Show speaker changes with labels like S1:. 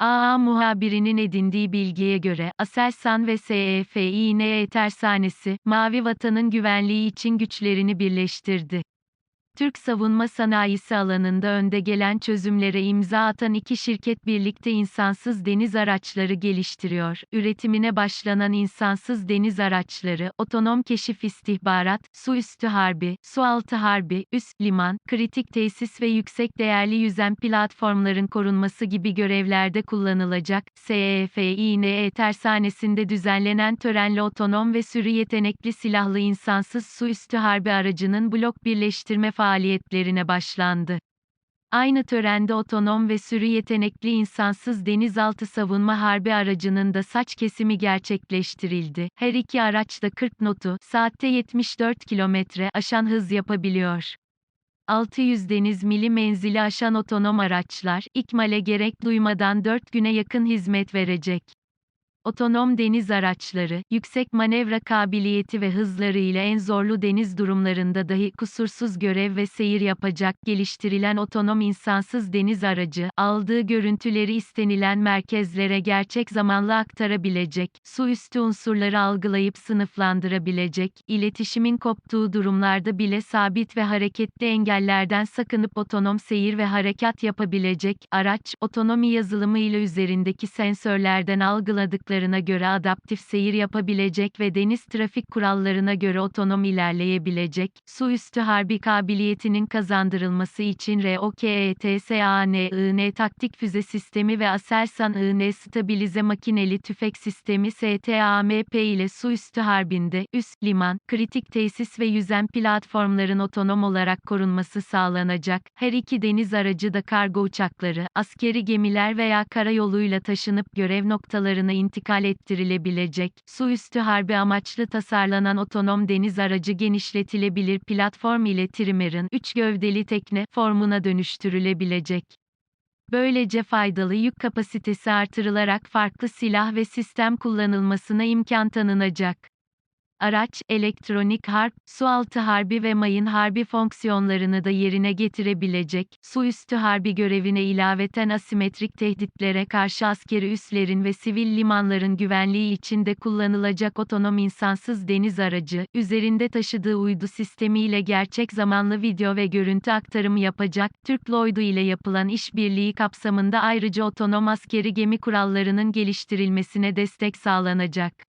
S1: AA muhabirinin edindiği bilgiye göre, Aselsan ve SEFİNE tersanesi, Mavi Vatan'ın güvenliği için güçlerini birleştirdi. Türk savunma sanayisi alanında önde gelen çözümlere imza atan iki şirket birlikte insansız deniz araçları geliştiriyor. Üretimine başlanan insansız deniz araçları, otonom keşif istihbarat, su üstü harbi, su altı harbi, üst liman, kritik tesis ve yüksek değerli yüzen platformların korunması gibi görevlerde kullanılacak. SEFİNE tersanesinde düzenlenen törenle otonom ve sürü yetenekli silahlı insansız su üstü harbi aracının blok birleştirme faaliyeti faaliyetlerine başlandı. Aynı törende otonom ve sürü yetenekli insansız denizaltı savunma harbi aracının da saç kesimi gerçekleştirildi. Her iki araç da 40 notu, saatte 74 kilometre aşan hız yapabiliyor. 600 deniz mili menzili aşan otonom araçlar, ikmale gerek duymadan 4 güne yakın hizmet verecek. Otonom deniz araçları, yüksek manevra kabiliyeti ve hızları ile en zorlu deniz durumlarında dahi kusursuz görev ve seyir yapacak geliştirilen otonom insansız deniz aracı, aldığı görüntüleri istenilen merkezlere gerçek zamanlı aktarabilecek, su üstü unsurları algılayıp sınıflandırabilecek, iletişimin koptuğu durumlarda bile sabit ve hareketli engellerden sakınıp otonom seyir ve harekat yapabilecek, araç, otonomi yazılımı ile üzerindeki sensörlerden algıladıkları kurallarına göre adaptif seyir yapabilecek ve deniz trafik kurallarına göre otonom ilerleyebilecek, su üstü harbi kabiliyetinin kazandırılması için ROKETSANIN taktik füze sistemi ve Aselsan-IN stabilize makineli tüfek sistemi STAMP ile su üstü harbinde, üst, liman, kritik tesis ve yüzen platformların otonom olarak korunması sağlanacak. Her iki deniz aracı da kargo uçakları, askeri gemiler veya karayoluyla taşınıp görev noktalarına intikal intikal ettirilebilecek, su üstü harbi amaçlı tasarlanan otonom deniz aracı genişletilebilir platform ile Trimer'ın 3 gövdeli tekne formuna dönüştürülebilecek. Böylece faydalı yük kapasitesi artırılarak farklı silah ve sistem kullanılmasına imkan tanınacak. Araç, elektronik harp, sualtı harbi ve mayın harbi fonksiyonlarını da yerine getirebilecek, su üstü harbi görevine ilaveten asimetrik tehditlere karşı askeri üslerin ve sivil limanların güvenliği için de kullanılacak otonom insansız deniz aracı, üzerinde taşıdığı uydu sistemiyle gerçek zamanlı video ve görüntü aktarımı yapacak, Türk Lloyd'u ile yapılan işbirliği kapsamında ayrıca otonom askeri gemi kurallarının geliştirilmesine destek sağlanacak.